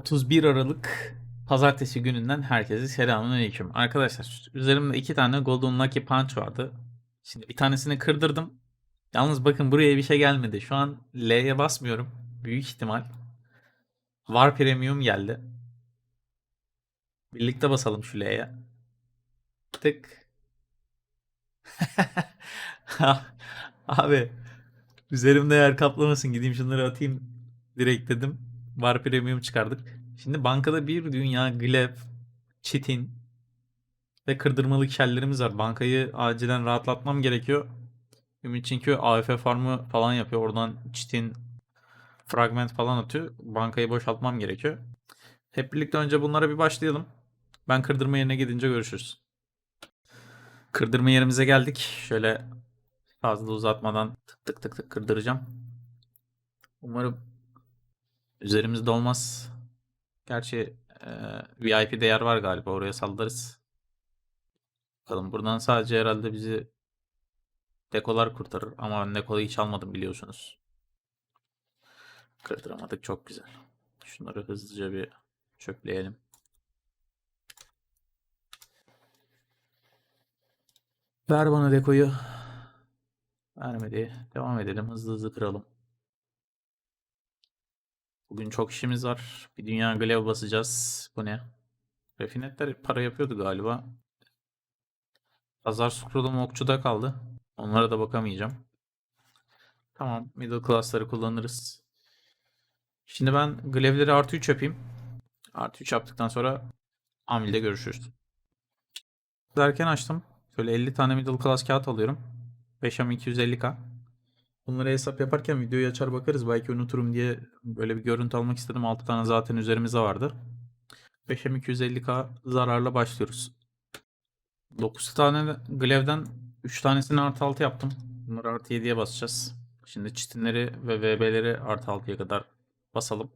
31 Aralık Pazartesi gününden herkese selamünaleyküm. Arkadaşlar üzerimde iki tane Golden Lucky Punch vardı. Şimdi bir tanesini kırdırdım. Yalnız bakın buraya bir şey gelmedi. Şu an L'ye basmıyorum. Büyük ihtimal. Var Premium geldi. Birlikte basalım şu L'ye. Tık. Abi üzerimde yer kaplamasın gideyim şunları atayım direkt dedim. Var Premium çıkardık. Şimdi bankada bir dünya Gleb, Çitin ve kırdırmalı şellerimiz var. Bankayı acilen rahatlatmam gerekiyor. Ümit çünkü AFF farmı falan yapıyor. Oradan Çitin fragment falan atıyor. Bankayı boşaltmam gerekiyor. Hep birlikte önce bunlara bir başlayalım. Ben kırdırma yerine gidince görüşürüz. Kırdırma yerimize geldik. Şöyle fazla uzatmadan tık tık tık tık kırdıracağım. Umarım üzerimizde olmaz. Gerçi e, VIP değer var galiba oraya sallarız. Bakalım buradan sadece herhalde bizi dekolar kurtarır ama ben dekoyu hiç almadım biliyorsunuz. Kırdıramadık çok güzel. Şunları hızlıca bir çöpleyelim. Ver bana dekoyu. Vermedi. Devam edelim. Hızlı hızlı kıralım. Bugün çok işimiz var. Bir dünya grev basacağız. Bu ne? Refinetler para yapıyordu galiba. Pazar scroll'um okçuda kaldı. Onlara da bakamayacağım. Tamam. Middle class'ları kullanırız. Şimdi ben glevleri artı 3 yapayım. Artı 3 yaptıktan sonra Amil'de görüşürüz. Derken açtım. Şöyle 50 tane middle class kağıt alıyorum. 5M 250k. Bunları hesap yaparken videoyu açar bakarız. Belki unuturum diye böyle bir görüntü almak istedim. 6 tane zaten üzerimizde vardı. 5M 250k zararla başlıyoruz. 9 tane glevden 3 tanesini artı 6 yaptım. Bunları artı 7'ye basacağız. Şimdi çitinleri ve VB'leri artı 6'ya kadar basalım.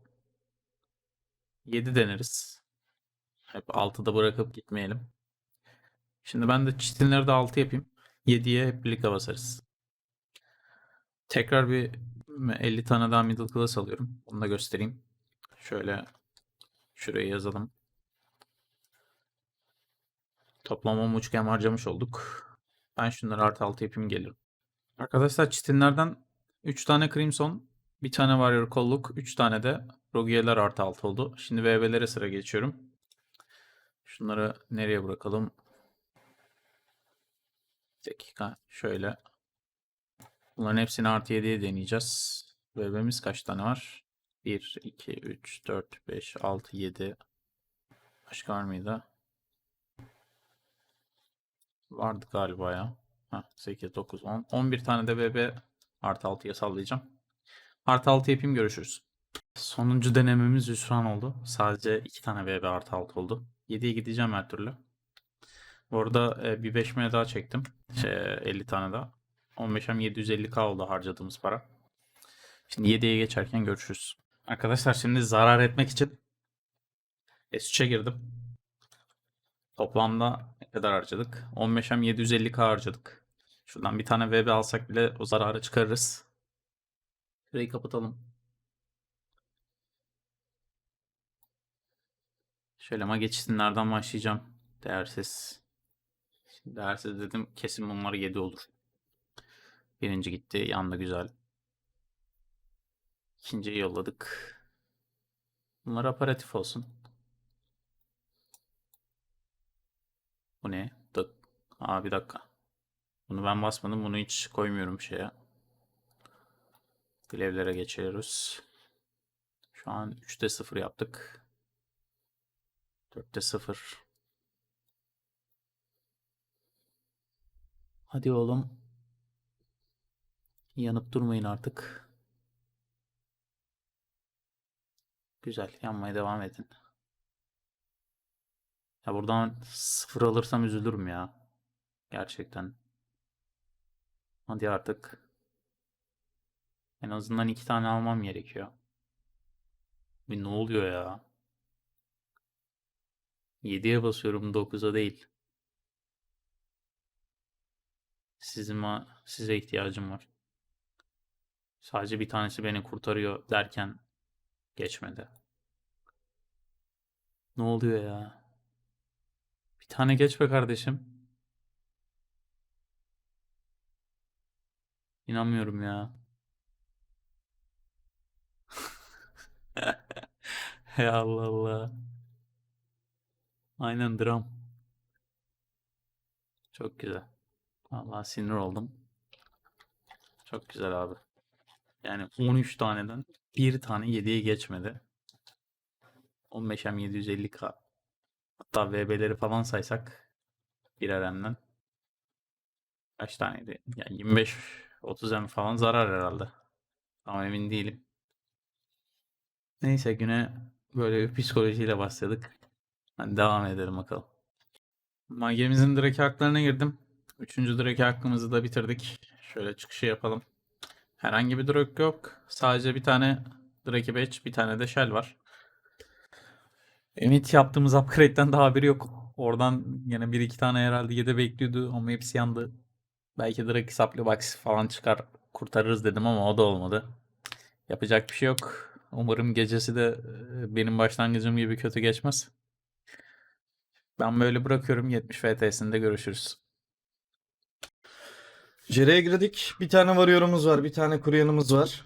7 deneriz. Hep 6'da bırakıp gitmeyelim. Şimdi ben de çitinleri de 6 yapayım. 7'ye hep birlikte basarız. Tekrar bir 50 tane daha middle class alıyorum. Onu da göstereyim. Şöyle şuraya yazalım. Toplam 10.5 gem harcamış olduk. Ben şunları artı 6 yapayım gelirim. Arkadaşlar çitinlerden 3 tane Crimson, bir tane Warrior kolluk, 3 tane de Rogiyeler artı 6 oldu. Şimdi VB'lere sıra geçiyorum. Şunları nereye bırakalım? Bir dakika şöyle. Bunların hepsini artı 7'ye deneyeceğiz. VB'miz kaç tane var? 1, 2, 3, 4, 5, 6, 7. Başka var mıydı? Vardı galiba ya. Heh, 8, 9, 10. 11 tane de VB artı 6'ya sallayacağım. Artı 6 yapayım görüşürüz. Sonuncu denememiz hüsran oldu. Sadece 2 tane VB artı 6 oldu. 7'ye gideceğim her türlü. Bu arada e, bir 5 M daha çektim. Şey, 50 tane daha. 15'em 750k oldu harcadığımız para. Şimdi 7'ye geçerken görüşürüz. Arkadaşlar şimdi zarar etmek için S3'e girdim. Toplamda ne kadar harcadık? 15'em 750k harcadık. Şuradan bir tane VB alsak bile o zararı çıkarırız. Şurayı kapatalım. Şöyle ama geçişlerden başlayacağım. Değersiz. Şimdi değersiz dedim kesin bunlar 7 olur. Birinci gitti. Yandı güzel. İkinciyi yolladık. Bunlar aparatif olsun. Bu ne? Dık. Aa bir dakika. Bunu ben basmadım. Bunu hiç koymuyorum şeye. Glevlere geçiyoruz. Şu an 3'te 0 yaptık. 4'te 0. Hadi oğlum. Yanıp durmayın artık. Güzel. Yanmaya devam edin. Ya buradan sıfır alırsam üzülürüm ya. Gerçekten. Hadi artık. En azından iki tane almam gerekiyor. Bir ne oluyor ya? 7'ye basıyorum 9'a değil. Sizin size ihtiyacım var. Sadece bir tanesi beni kurtarıyor derken geçmedi. Ne oluyor ya? Bir tane geç be kardeşim. İnanmıyorum ya. Hey Allah Allah. Aynen dram. Çok güzel. Vallahi sinir oldum. Çok güzel abi. Yani 13 taneden bir tane 7'ye geçmedi. 15M 750K. Hatta VB'leri falan saysak bir RM'den kaç taneydi? Yani 25 30 M falan zarar herhalde. Ama emin değilim. Neyse güne böyle bir psikolojiyle başladık. Hadi devam edelim bakalım. Magemizin direkt haklarına girdim. Üçüncü direkt hakkımızı da bitirdik. Şöyle çıkışı yapalım. Herhangi bir direkt yok. Sadece bir tane Drake Batch, bir tane de Shell var. Emit yaptığımız upgrade'den daha haberi yok. Oradan yine bir iki tane herhalde yedi bekliyordu ama hepsi yandı. Belki direkt Supply Box falan çıkar kurtarırız dedim ama o da olmadı. Yapacak bir şey yok. Umarım gecesi de e, benim başlangıcım gibi kötü geçmez. Ben böyle bırakıyorum. 70 FTS'inde görüşürüz. Jere'ye girdik. Bir tane varıyorumuz var. Bir tane kuruyanımız var.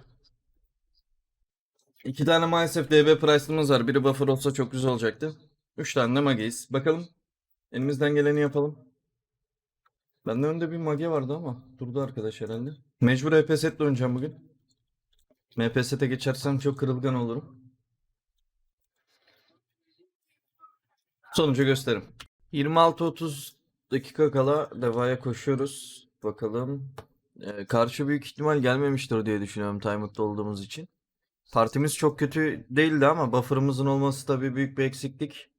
İki tane maalesef DB Price'ımız var. Biri buffer olsa çok güzel olacaktı. Üç tane de Mage'yiz. Bakalım. Elimizden geleni yapalım. Bende önde bir Mage vardı ama durdu arkadaş herhalde. Mecbur EPS ile oynayacağım bugün. MPS'e geçersem çok kırılgan olurum. Sonucu gösterim. 26-30 dakika kala devaya koşuyoruz. Bakalım. Ee, karşı büyük ihtimal gelmemiştir diye düşünüyorum timeout'ta olduğumuz için. Partimiz çok kötü değildi ama buffer'ımızın olması tabii büyük bir eksiklik.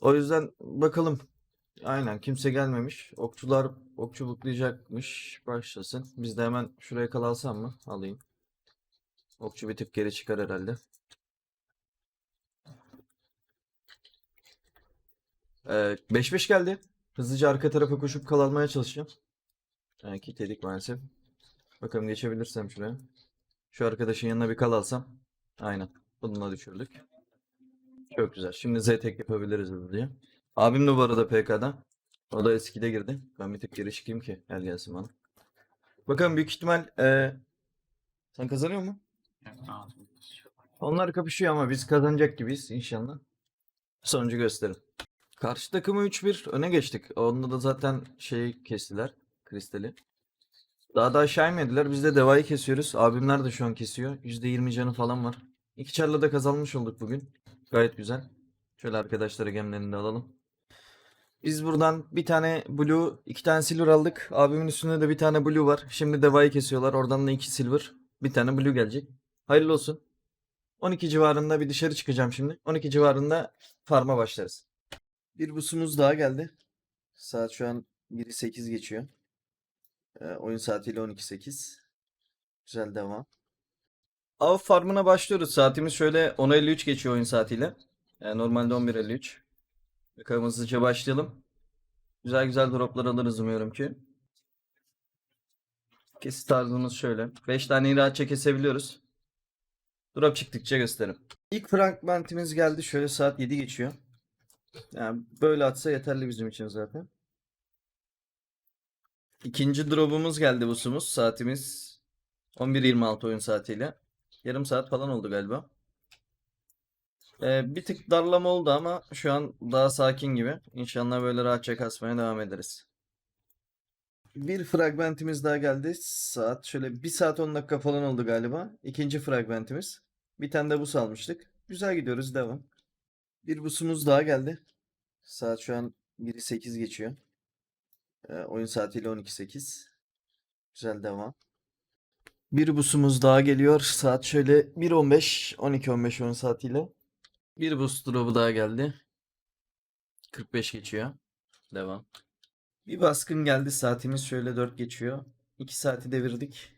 O yüzden bakalım. Aynen kimse gelmemiş. Okçular okçu buklayacakmış. Başlasın. Biz de hemen şuraya kalalsam mı? Alayım. Okçu bir tık geri çıkar herhalde. Ee, 5-5 geldi. Hızlıca arka tarafa koşup kal almaya çalışacağım. Yani kilitledik maalesef. Bakalım geçebilirsem şuraya. Şu arkadaşın yanına bir kal alsam. Aynen. Bununla düşürdük. Çok güzel. Şimdi Z tek yapabiliriz hızlıca. Abim de bu arada PK'da. O da eskide girdi. Ben bir tık geri çıkayım ki. Gel gelsin bana. Bakalım büyük ihtimal ee, sen kazanıyor mu? Onlar kapışıyor ama biz kazanacak gibiyiz inşallah. Sonucu gösterin. Karşı takımı 3-1 öne geçtik. Onda da zaten şey kestiler. Kristali. Daha da aşağı inmediler. Biz de devayı kesiyoruz. Abimler de şu an kesiyor. %20 canı falan var. İki çarla da kazanmış olduk bugün. Gayet güzel. Şöyle arkadaşları gemlerini de alalım. Biz buradan bir tane blue, iki tane silver aldık. Abimin üstünde de bir tane blue var. Şimdi devayı kesiyorlar. Oradan da iki silver. Bir tane blue gelecek. Hayırlı olsun. 12 civarında bir dışarı çıkacağım şimdi. 12 civarında farma başlarız. Bir busumuz daha geldi. Saat şu an 1'i 8 geçiyor. Ee, oyun saatiyle 12.8. Güzel devam. Av farmına başlıyoruz. Saatimiz şöyle 10.53 geçiyor oyun saatiyle. Yani normalde 11.53. Bakalım hızlıca başlayalım. Güzel güzel droplar alırız umuyorum ki. Kesit tarzımız şöyle. 5 tane rahatça kesebiliyoruz. Drop çıktıkça gösterim. İlk fragmentimiz geldi. Şöyle saat 7 geçiyor. Yani böyle atsa yeterli bizim için zaten. İkinci drop'umuz geldi busumuz. Saatimiz 11.26 oyun saatiyle. Yarım saat falan oldu galiba. Ee, bir tık darlama oldu ama şu an daha sakin gibi. İnşallah böyle rahatça kasmaya devam ederiz. Bir fragmentimiz daha geldi. Saat şöyle 1 saat 10 dakika falan oldu galiba. İkinci fragmentimiz. Bir tane de bus almıştık. Güzel gidiyoruz. Devam. Bir busumuz daha geldi. Saat şu an 1'i 8 geçiyor. Ee, oyun saatiyle 12.8. Güzel devam. Bir busumuz daha geliyor. Saat şöyle 1.15, 12.15 oyun saatiyle. Bir bus drop'u daha geldi. 45 geçiyor. Devam. Bir baskın geldi. Saatimiz şöyle 4 geçiyor. 2 saati devirdik.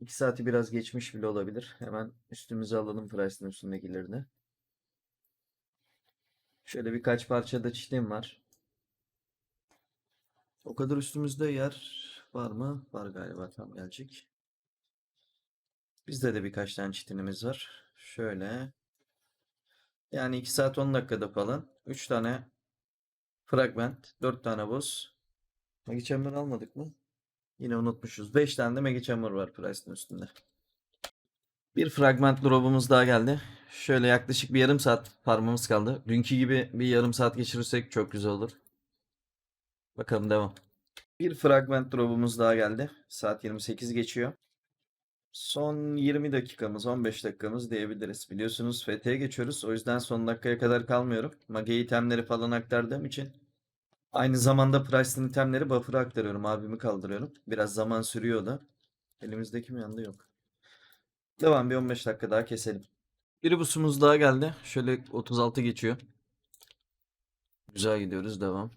2 saati biraz geçmiş bile olabilir. Hemen üstümüze alalım Price'ın üstündekilerini. Şöyle birkaç parça da çitim var. O kadar üstümüzde yer var mı? Var galiba tam gelecek. Bizde de birkaç tane çitinimiz var. Şöyle. Yani 2 saat 10 dakikada falan. 3 tane fragment, 4 tane boss. Magi Chamber almadık mı? Yine unutmuşuz. 5 tane de Magi Chamber var Price'ın üstünde. Bir fragment drop'umuz daha geldi. Şöyle yaklaşık bir yarım saat farmımız kaldı. Dünkü gibi bir yarım saat geçirirsek çok güzel olur. Bakalım devam. Bir fragment drop'umuz daha geldi. Saat 28 geçiyor. Son 20 dakikamız, 15 dakikamız diyebiliriz. Biliyorsunuz FT'ye geçiyoruz. O yüzden son dakikaya kadar kalmıyorum. Mage itemleri falan aktardığım için. Aynı zamanda Price'ın itemleri buffer'a aktarıyorum. Abimi kaldırıyorum. Biraz zaman sürüyor da. Elimizdeki mi yandı yok. Devam bir 15 dakika daha keselim. Bir busumuz daha geldi. Şöyle 36 geçiyor. Güzel gidiyoruz. Devam.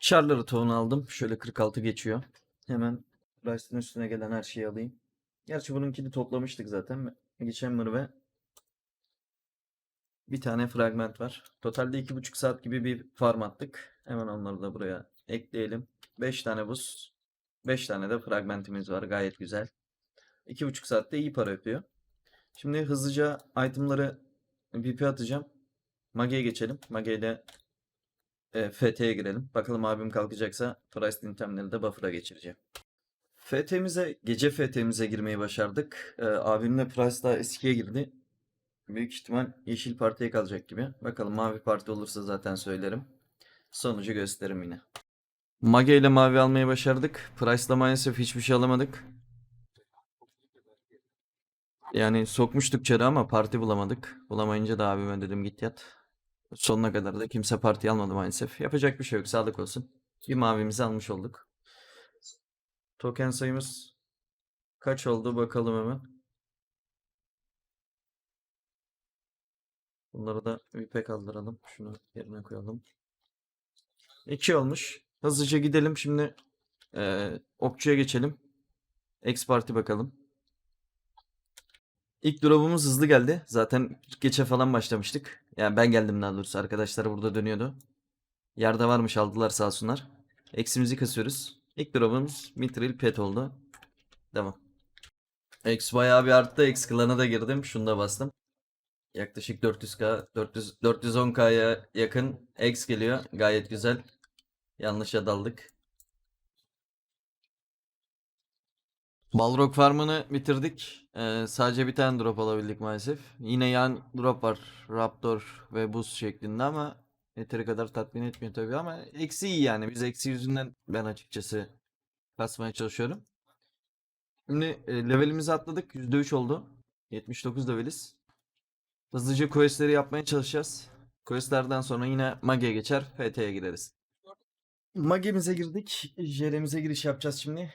Charler'ı tohum aldım. Şöyle 46 geçiyor. Hemen Price'ın üstüne gelen her şeyi alayım. Gerçi bununkini toplamıştık zaten. Geçen ve bir tane fragment var. Totalde iki buçuk saat gibi bir farm attık. Hemen onları da buraya ekleyelim. 5 tane buz. 5 tane de fragmentimiz var. Gayet güzel. İki buçuk saatte iyi para yapıyor. Şimdi hızlıca itemları VP atacağım. Mage'ye geçelim. Mage ile e, FT'ye girelim. Bakalım abim kalkacaksa Price itemleri de buffer'a geçireceğim. FT'mize, gece FT'mize girmeyi başardık. Ee, abimle Price daha eskiye girdi. Büyük ihtimal yeşil partiye kalacak gibi. Bakalım mavi parti olursa zaten söylerim. Sonucu gösteririm yine. Mage ile mavi almayı başardık. Price'la maalesef hiçbir şey alamadık. Yani sokmuştuk çarı ama parti bulamadık. Bulamayınca da abime dedim git yat. Sonuna kadar da kimse parti almadı maalesef. Yapacak bir şey yok. Sağlık olsun. Bir mavimizi almış olduk. Token sayımız kaç oldu bakalım hemen. Bunları da VP kaldıralım. Şunu yerine koyalım. 2 olmuş. Hızlıca gidelim. Şimdi eee, okçuya geçelim. X parti bakalım. İlk drop'umuz hızlı geldi. Zaten geçe falan başlamıştık. Yani ben geldim daha doğrusu. Arkadaşlar burada dönüyordu. Yerde varmış aldılar sağ olsunlar. Eksimizi kasıyoruz. İlk drop'umuz Mithril Pet oldu. Devam. X bayağı bir arttı. X klan'a da girdim. Şunu da bastım. Yaklaşık 400k, 400, 410k'ya yakın X geliyor. Gayet güzel. Yanlışa daldık. Balrog farmını bitirdik. Ee, sadece bir tane drop alabildik maalesef. Yine yan drop var. Raptor ve buz şeklinde ama yeteri kadar tatmin etmiyor tabii ama eksi iyi yani. Biz eksi yüzünden ben açıkçası kasmaya çalışıyorum. Şimdi e, levelimizi atladık. %3 oldu. 79 leveliz. Hızlıca questleri yapmaya çalışacağız. Questlerden sonra yine Mage'ye geçer. FT'ye gireriz. Mage'mize girdik. JR'mize giriş yapacağız şimdi.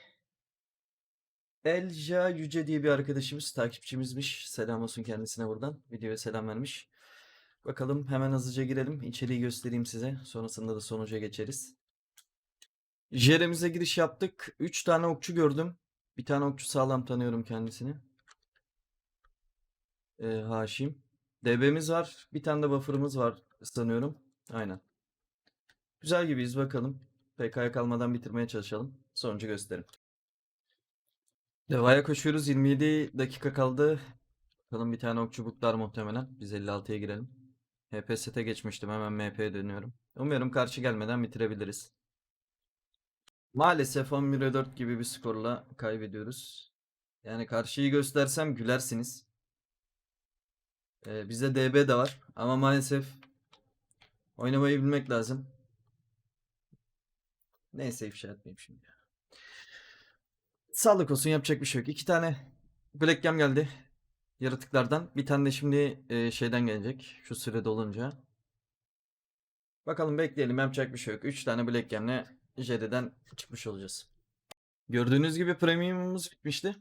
Elja Yüce diye bir arkadaşımız, takipçimizmiş. Selam olsun kendisine buradan. Videoya selam vermiş. Bakalım hemen hızlıca girelim. İçeriği göstereyim size. Sonrasında da sonuca geçeriz. JR'mize giriş yaptık. 3 tane okçu gördüm. Bir tane okçu sağlam tanıyorum kendisini. Ee, Haşim. DB'miz var. Bir tane de buffer'ımız var sanıyorum. Aynen. Güzel gibiyiz bakalım. PK'ya kalmadan bitirmeye çalışalım. Sonucu gösterim. Devaya koşuyoruz. 27 dakika kaldı. Bakalım bir tane okçu buklar muhtemelen. Biz 56'ya girelim. HP sete geçmiştim. Hemen MP'ye dönüyorum. Umuyorum karşı gelmeden bitirebiliriz. Maalesef 11'e 4 gibi bir skorla kaybediyoruz. Yani karşıyı göstersem gülersiniz. Ee, bizde DB de var. Ama maalesef oynamayı bilmek lazım. Neyse ifşa etmeyeyim şimdi. Sağlık olsun yapacak bir şey yok. İki tane Black Gem geldi. Yaratıklardan. Bir tane de şimdi e, şeyden gelecek. Şu sürede olunca. Bakalım bekleyelim yapacak bir şey yok. Üç tane Black Gem'le JD'den çıkmış olacağız. Gördüğünüz gibi premiumumuz bitmişti.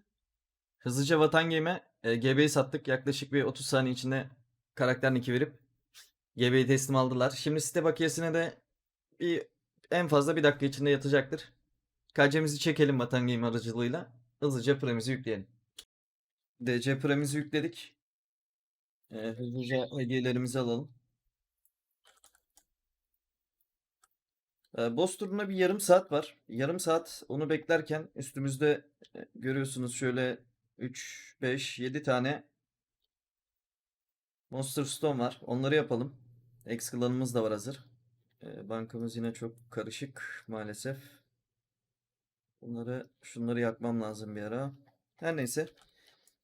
Hızlıca Vatan Game'e e, GB'yi sattık. Yaklaşık bir 30 saniye içinde karakter nick'i verip GB'yi teslim aldılar. Şimdi site bakiyesine de bir en fazla bir dakika içinde yatacaktır. KC'mizi çekelim Vatan Game aracılığıyla. Hızlıca Premi'zi yükleyelim. DC Premi'zi yükledik. Ee, hızlıca hediyelerimizi alalım. Ee, boss turuna bir yarım saat var. Yarım saat onu beklerken üstümüzde e, görüyorsunuz şöyle 3, 5, 7 tane Monster Stone var. Onları yapalım. X klanımız da var hazır. Ee, bankamız yine çok karışık maalesef. Bunları şunları yakmam lazım bir ara. Her neyse.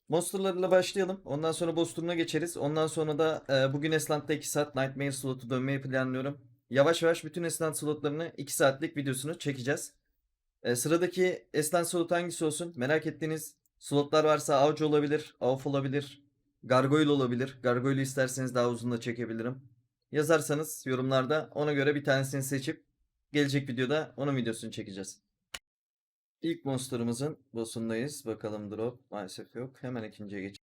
Monsterlarla başlayalım. Ondan sonra boss turuna geçeriz. Ondan sonra da e, bugün Esland'da 2 saat Nightmare slotu dönmeyi planlıyorum. Yavaş yavaş bütün Esland slotlarını 2 saatlik videosunu çekeceğiz. E, sıradaki Esland slot hangisi olsun? Merak ettiğiniz slotlar varsa Avcı olabilir, Avf olabilir, Gargoyle olabilir. Gargoyle isterseniz daha uzun da çekebilirim. Yazarsanız yorumlarda ona göre bir tanesini seçip gelecek videoda onun videosunu çekeceğiz. İlk monsterımızın boss'undayız. Bakalım drop maalesef yok. Hemen ikinciye geç.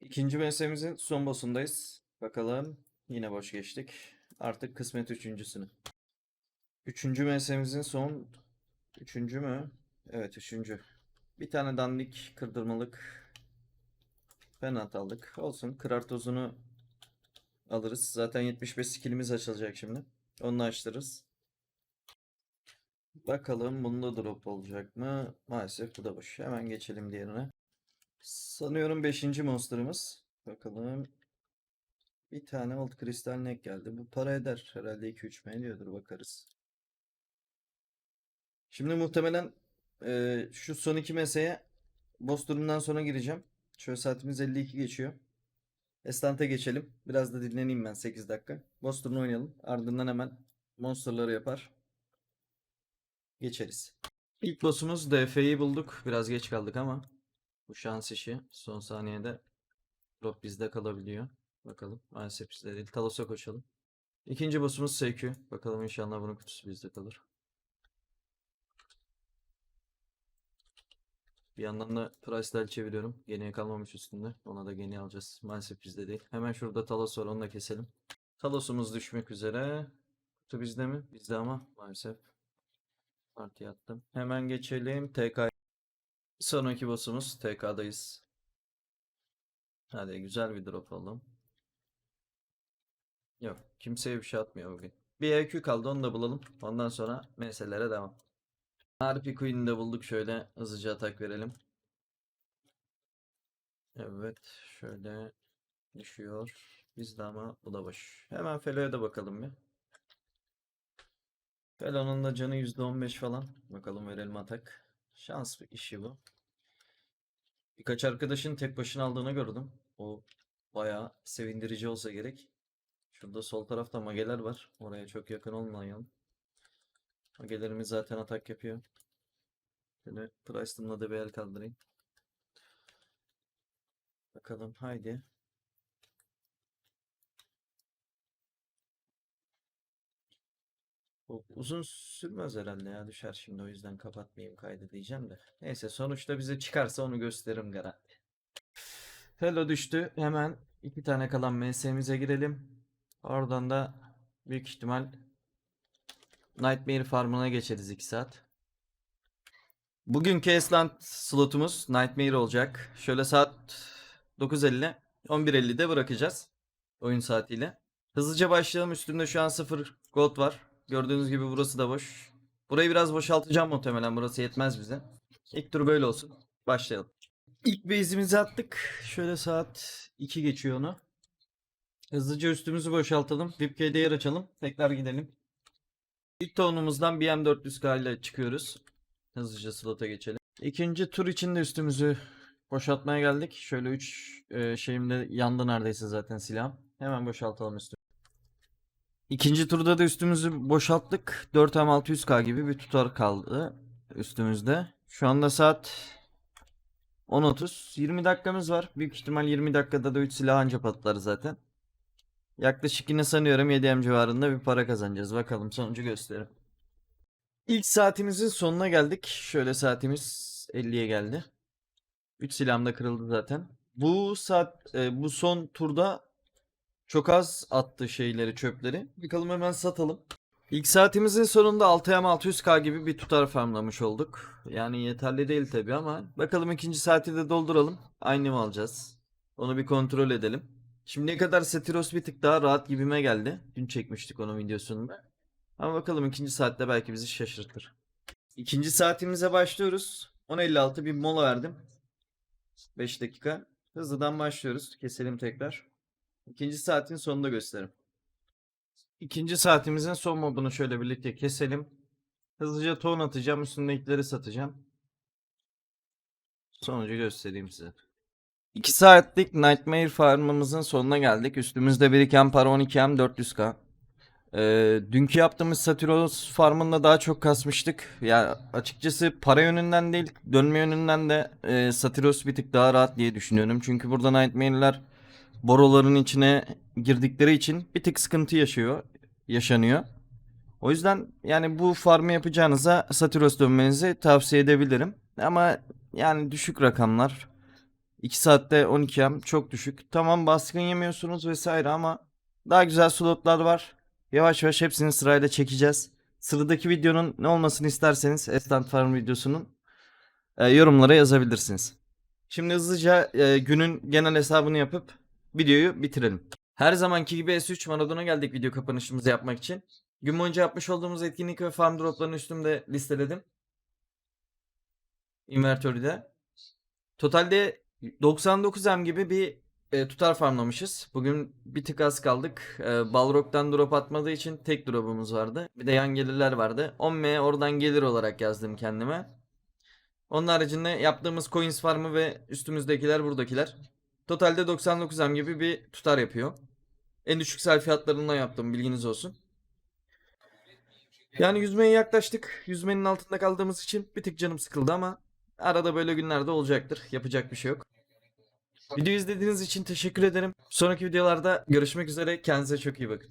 İkinci meslemizin son boss'undayız. Bakalım yine boş geçtik. Artık kısmet üçüncüsünü. Üçüncü meslemizin son üçüncü mü? Evet üçüncü. Bir tane dandik kırdırmalık penaltı aldık. Olsun kırar tozunu alırız. Zaten 75 skillimiz açılacak şimdi. Onu açtırırız. Bakalım bunda drop olacak mı? Maalesef bu da boş. Hemen geçelim diğerine. Sanıyorum 5. monsterımız. Bakalım. Bir tane old kristal neck geldi. Bu para eder. Herhalde 2-3 mi ediyordur bakarız. Şimdi muhtemelen eee, şu son iki meseye boss durumdan sonra gireceğim. Şöyle saatimiz 52 geçiyor. Estante geçelim. Biraz da dinleneyim ben 8 dakika. Boss turunu oynayalım. Ardından hemen monsterları yapar. Geçeriz. İlk boss'umuz DF'yi bulduk. Biraz geç kaldık ama bu şans işi. Son saniyede drop bizde kalabiliyor. Bakalım. Maalesef bizde değil. Talos'a koşalım. İkinci boss'umuz SQ. Bakalım inşallah bunun kutusu bizde kalır. Bir yandan da price tag çeviriyorum. Geniye kalmamış üstünde. Ona da geniye alacağız. Maalesef bizde değil. Hemen şurada Talos var. Onu da keselim. Talos'umuz düşmek üzere. Kutu bizde mi? Bizde ama maalesef. Parti attım. Hemen geçelim. TK. Sonraki boss'umuz TK'dayız. Hadi güzel bir drop alalım. Yok. Kimseye bir şey atmıyor bugün. Bir EQ kaldı onu da bulalım. Ondan sonra meselelere devam. Harpy Queen'i de bulduk. Şöyle hızlıca atak verelim. Evet. Şöyle düşüyor. Bizde ama bu da boş. Hemen Felo'ya da bakalım bir. Felo'nun da canı %15 falan. Bakalım verelim atak. Şans bir işi bu. Birkaç arkadaşın tek başına aldığını gördüm. O bayağı sevindirici olsa gerek. Şurada sol tarafta mageler var. Oraya çok yakın olmayalım. Magelerimiz zaten atak yapıyor. Şöyle Priceton'la da kaldırayım. Bakalım haydi. Uzun sürmez herhalde ya düşer şimdi o yüzden kapatmayayım kaydı diyeceğim de. Neyse sonuçta bize çıkarsa onu gösteririm garanti. Hello düştü. Hemen iki tane kalan MS'mize girelim. Oradan da büyük ihtimal Nightmare Farm'ına geçeriz 2 saat. Bugünkü Esland slotumuz Nightmare olacak. Şöyle saat 9.50 11.50'de bırakacağız. Oyun saatiyle. Hızlıca başlayalım. Üstümde şu an 0 gold var. Gördüğünüz gibi burası da boş. Burayı biraz boşaltacağım muhtemelen. Burası yetmez bize. İlk tur böyle olsun. Başlayalım. İlk base'imizi attık. Şöyle saat 2 geçiyor onu. Hızlıca üstümüzü boşaltalım. VIPK'de yer açalım. Tekrar gidelim. İlk tonumuzdan BM400K ile çıkıyoruz. Hızlıca slota geçelim. İkinci tur için de üstümüzü boşaltmaya geldik. Şöyle 3 şeyim de yandı neredeyse zaten silahım. Hemen boşaltalım üstü. İkinci turda da üstümüzü boşalttık. 4M600K gibi bir tutar kaldı üstümüzde. Şu anda saat 10.30. 20 dakikamız var. Büyük ihtimal 20 dakikada da 3 silah anca patlar zaten. Yaklaşık yine sanıyorum 7M civarında bir para kazanacağız. Bakalım sonucu gösterim. İlk saatimizin sonuna geldik. Şöyle saatimiz 50'ye geldi. 3 silahım da kırıldı zaten. Bu saat e, bu son turda çok az attı şeyleri çöpleri. Bakalım hemen satalım. İlk saatimizin sonunda 6M600K gibi bir tutar farmlamış olduk. Yani yeterli değil tabi ama bakalım ikinci saati de dolduralım. Aynı mı alacağız? Onu bir kontrol edelim. Şimdiye kadar Setiros bir tık daha rahat gibime geldi. Dün çekmiştik onun videosunu. Ama bakalım ikinci saatte belki bizi şaşırtır. İkinci saatimize başlıyoruz. 10.56 bir mola verdim. 5 dakika. Hızlıdan başlıyoruz. Keselim tekrar. İkinci saatin sonunda gösterim. İkinci saatimizin son modunu şöyle birlikte keselim. Hızlıca ton atacağım. Üstündekileri satacağım. Sonucu göstereyim size. 2 saatlik Nightmare farmımızın sonuna geldik. Üstümüzde biriken para 12M 400k. Ee, dünkü yaptığımız Satiros farmında daha çok kasmıştık. Ya açıkçası para yönünden değil, dönme yönünden de e, Satiros bir tık daha rahat diye düşünüyorum. Çünkü burada Nightmare'ler boroların içine girdikleri için bir tık sıkıntı yaşıyor, yaşanıyor. O yüzden yani bu farmı yapacağınıza Satiros dönmenizi tavsiye edebilirim. Ama yani düşük rakamlar. 2 saatte 12M çok düşük. Tamam baskın yemiyorsunuz vesaire ama daha güzel slotlar var. Yavaş yavaş hepsini sırayla çekeceğiz. Sıradaki videonun ne olmasını isterseniz Estant Farm videosunun e, yorumlara yazabilirsiniz. Şimdi hızlıca e, günün genel hesabını yapıp videoyu bitirelim. Her zamanki gibi S3 Maradona geldik video kapanışımızı yapmak için. Gün boyunca yapmış olduğumuz etkinlik ve farm droplarını üstümde listeledim. Invertörde. Totalde 99M gibi bir e, tutar farmlamışız. Bugün bir tık az kaldık. E, Balrog'dan drop atmadığı için tek drop'umuz vardı. Bir de yan gelirler vardı. 10M oradan gelir olarak yazdım kendime. Onun haricinde yaptığımız coins farmı ve üstümüzdekiler buradakiler. Totalde 99M gibi bir tutar yapıyor. En düşük sel fiyatlarından yaptım bilginiz olsun. Yani yüzmeye yaklaştık. Yüzmenin altında kaldığımız için bir tık canım sıkıldı ama arada böyle günlerde olacaktır. Yapacak bir şey yok. Videoyu izlediğiniz için teşekkür ederim. Sonraki videolarda görüşmek üzere. Kendinize çok iyi bakın.